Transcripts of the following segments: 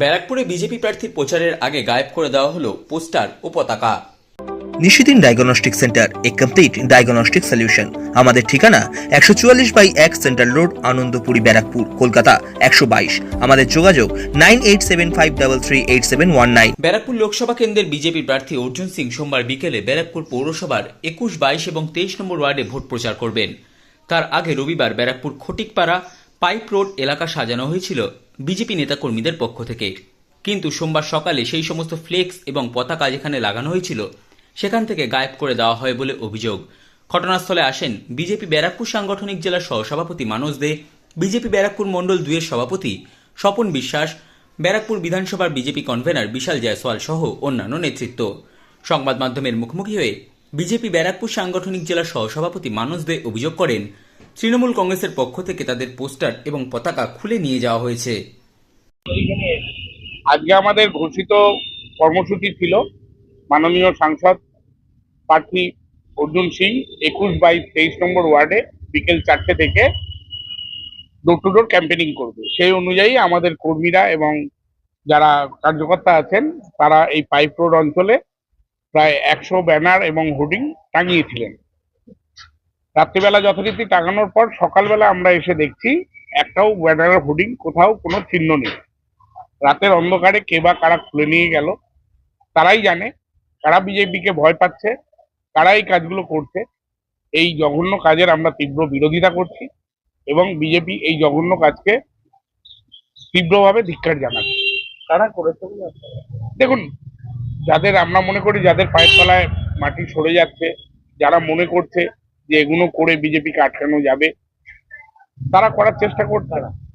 ব্যারাকপুরে বিজেপি প্রার্থীর প্রচারের আগে গায়েব করে দেওয়া হলো পোস্টার ও পতাকা। নিশিদিন ডায়াগনস্টিক সেন্টার এ কমপ্লিট ডায়াগনস্টিক সলিউশন। আমাদের ঠিকানা একশো চুয়াল্লিশ বাই এক সেন্ট্রাল রোড আনন্দপুরি ব্যারাকপুর কলকাতা একশো বাইশ। আমাদের যোগাযোগ nine eight seven five double three eight seven one nine. Barrackpore Lok Sabha কেন্দ্রের বিজেপি প্রার্থী অর্জুন সিং সোমবার বিকেলে ব্যারাকপুর পৌরসভার একুশ বাইশ এবং তেইশ নম্বর ওয়ার্ডে ভোট প্রচার করবেন। তার আগে রবিবার ব্যারাকপুর খটিকপাড়া পাইপ রোড এলাকা সাজানো হয়েছিল। বিজেপি নেতাকর্মীদের পক্ষ থেকে। কিন্তু সোমবার সকালে সেই সমস্ত ফ্লেক্স এবং পতাকা যেখানে লাগানো হয়েছিল, সেখান থেকে গায়েব করে দেওয়া হয় বলে অভিযোগ। ঘটনাস্থলে আসেন বিজেপি ব্যারাকপুর সাংগঠনিক জেলার সহসভাপতি মানস দে, বিজেপি ব্যারাকপুর মণ্ডল দুয়ের সভাপতি স্বপন বিশ্বাস, ব্যারাকপুর বিধানসভার বিজেপি কনভেনার বিশাল জয়সওয়াল সহ অন্যান্য নেতৃত্ব। সংবাদ মাধ্যমের মুখোমুখি হয়ে বিজেপি ব্যারাকপুর সাংগঠনিক জেলার সহসভাপতি মানস দে অভিযোগ করেন তৃণমূল কংগ্রেসের পক্ষ থেকে তাদের পোস্টার এবং পতাকা খুলে নিয়ে যাওয়া হয়েছে। আজকে আমাদের ঘোষিত কর্মসূচি ছিল। মাননীয় সাংসদ প্রার্থী অর্জুন সিং একুশ বাই তেইশ নম্বর ওয়ার্ডে বিকেল চারটে থেকে ডোর টু ডোর ক্যাম্পেনিং করবে। সেই অনুযায়ী আমাদের কর্মীরা এবং যারা কার্যকর্তা আছেন, তারা এই পাইপ রোড অঞ্চলে প্রায় একশো ব্যানার এবং হোর্ডিং টাঙিয়েছিলেন রাত্রিবেলা যথারীতি টাঙানোর পর সকালবেলা আমরা এসে দেখছি একটাও ব্যানার হোর্ডিং কোথাও কোনো চিহ্ন নেই। রাতের অন্ধকারে কে বা কারা খুলে নিয়ে গেল তারাই জানে কারা বিজেপিকে ভয় পাচ্ছে কারা এই কাজগুলো করছে। এই জঘন্য কাজের আমরা তীব্র বিরোধিতা করছি এবং বিজেপি এই জঘন্য কাজকে তীব্রভাবে ধিক্কার জানাচ্ছে। কারা করেছে দেখুন যাদের আমরা মনে করি যাদের পায়ের তলায় মাটি সরে যাচ্ছে যারা মনে করছে যে এগুলো করে বিজেপিকে আটকানো যাবে, তারা করার চেষ্টা করছে না।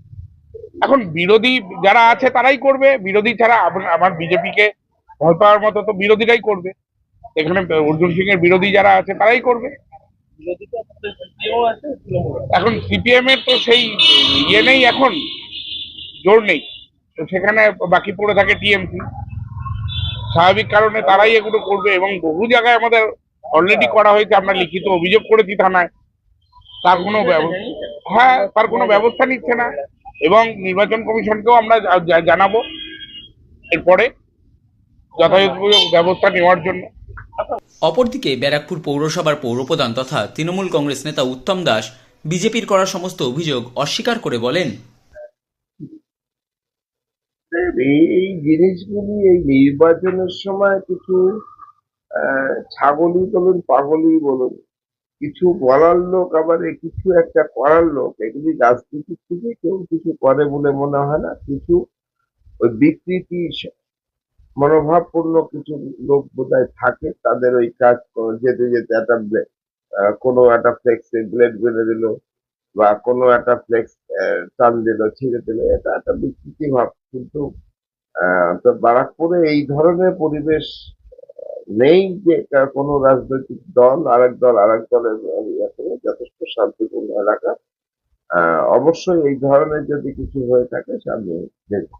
এখন বিরোধী যারা আছে তারাই করবে, বিরোধী ছাড়া আম- আমার বিজেপিকে ভয় পাওয়ার মতো তো বিরোধীরাই করবে। এখানে অর্জুন সিং এর বিরোধী যারা আছে তারাই করবে। এখন সিপিএম এর তো সেই ইয়ে নেই এখন, জোর নেই। তো সেখানে বাকি পড়ে থাকে টিএমসি। স্বাভাবিক কারণে তারাই এগুলো করবে এবং বহু জায়গায় আমাদের অলরেডি করা হয়েছে আমরা লিখিত অভিযোগ করেছি থানায়। তার কোনো ব্যবস্থা হ্যাঁ তার কোনো ব্যবস্থা নিচ্ছে না। এবং নির্বাচন কমিশনকেও আমরা জানাব এরপরে যথাযথ ব্যবস্থা নেওয়ার জন্য। অপরদিকে ব্যারাকপুর পৌরসভার পৌরপ্রধান তথা তৃণমূল কংগ্রেস নেতা উত্তম দাস বিজেপির করা সমস্ত অভিযোগ অস্বীকার করে বলেন। এই জিনিসগুলি এই নির্বাচনের সময় কিছু ছাগলই বলুন, পাগলই বলুন, কিছু বলার লোক আবার কিছু একটা করার লোক, এগুলি রাজনীতির থেকে কেউ কিছু করে বলে মনে হয় না, কিছু ওই বিকৃতি মনোভাবপূর্ণ কিছু লোক বোধহয় থাকে, তাদের ওই কাজ যেতে যেতে একটা কোনো একটা ফ্লেক্সে ব্লেড বেঁধে দিল, বা কোনো একটা ফ্লেক্স টান দিল, ছিঁড়ে দিল, এটা একটা বিকৃতি ভাব, কিন্তু তো বারাকপুরে এই ধরনের পরিবেশ নেই যে কোনো রাজনৈতিক দল, আরেক দল, আরেক দলের ইয়ে করে যথেষ্ট শান্তিপূর্ণ এলাকা। অবশ্যই এই ধরনের যদি কিছু হয়ে থাকে, সামনে দেখব।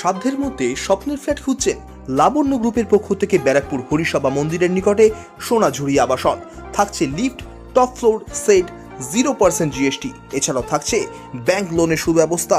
সাধ্যের মধ্যে স্বপ্নের ফ্ল্যাট খুঁজছেন লাবণ্য গ্রুপের পক্ষ থেকে ব্যারাকপুর হরিসভা মন্দিরের নিকটে সোনাঝুরি আবাসন। থাকছে lift, top floor, set zero percent GST এছাড়াও থাকছে ব্যাংক লোনের সুব্যবস্থা।